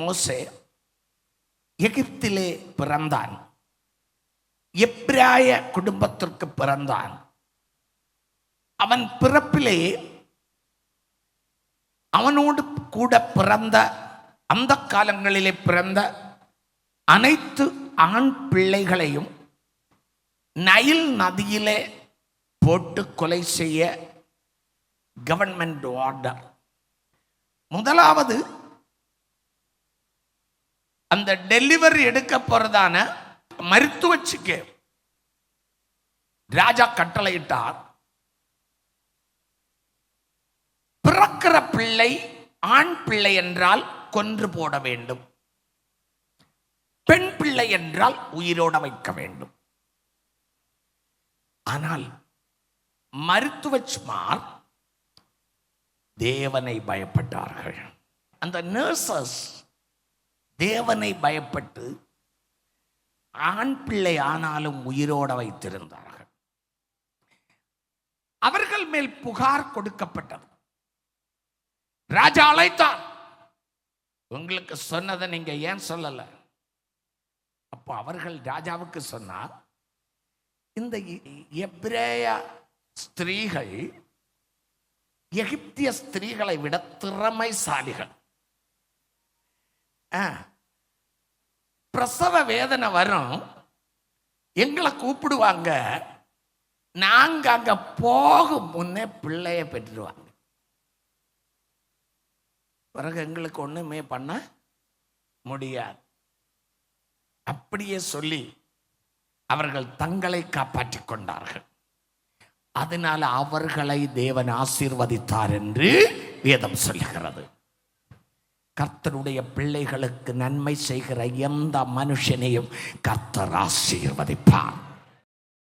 மோசே எகிப்திலே பிறந்தான் எப்ராய குடும்பத்திற்கு பிறந்தான் அவன் பிறப்பிலே அவனோடு கூட பிறந்த அந்த காலங்களிலே பிறந்த அனைத்து ஆண் பிள்ளைகளையும் நைல் நதியிலே போட்டு கொலை செய்ய கவர்மெண்ட் ஆர்டர் முதலாவது அந்த டெலிவரி எடுக்க போறதான மருத்துவச்சிக்கு ராஜா கட்டளையிட்டார். பிறக்கிற பிள்ளை ஆண் பிள்ளை என்றால் கொன்று போட வேண்டும். பெண் பிள்ளை என்றால் உயிரோட வைக்க வேண்டும். ஆனால் மருத்துவச்சுமார் தேவனை பயப்பட்டார்கள். அந்த நர்சஸ் தேவனை பயப்பட்டு ஆண் பிள்ளை ஆனாலும் உயிரோட வைத்திருந்தார்கள். அவர்கள் மேல் புகார் கொடுக்கப்பட்டது. ராஜா அழைத்தார். உங்களுக்கு சொன்னதை நீங்க ஏன் சொல்லல? அப்போ அவர்கள் ராஜாவுக்கு சொன்னார் இந்த எப்ரேய ஸ்திரீகள் எகிப்திய ஸ்திரீகளை விட திறமைசாலிகள். ஆ. பிரசவ வேதனை வரும் எங்களை கூப்பிடுவாங்க. நாங்க அங்க போகும் முன்னே பிள்ளைய பெற்றுடுவாங்க பிறகு எங்களுக்கு ஒண்ணுமே பண்ண முடியாது. அப்படியே சொல்லி அவர்கள் தங்களை காப்பாற்றிக் கொண்டார்கள். அதனால அவர்களை தேவன் ஆசீர்வதித்தார் என்று வேதம் சொல்லுகிறது. கர்த்தருடைய பிள்ளைகளுக்கு நன்மை செய்கிற எந்த மனுஷனையும் கர்த்தர் ஆசீர்வதிப்பார்.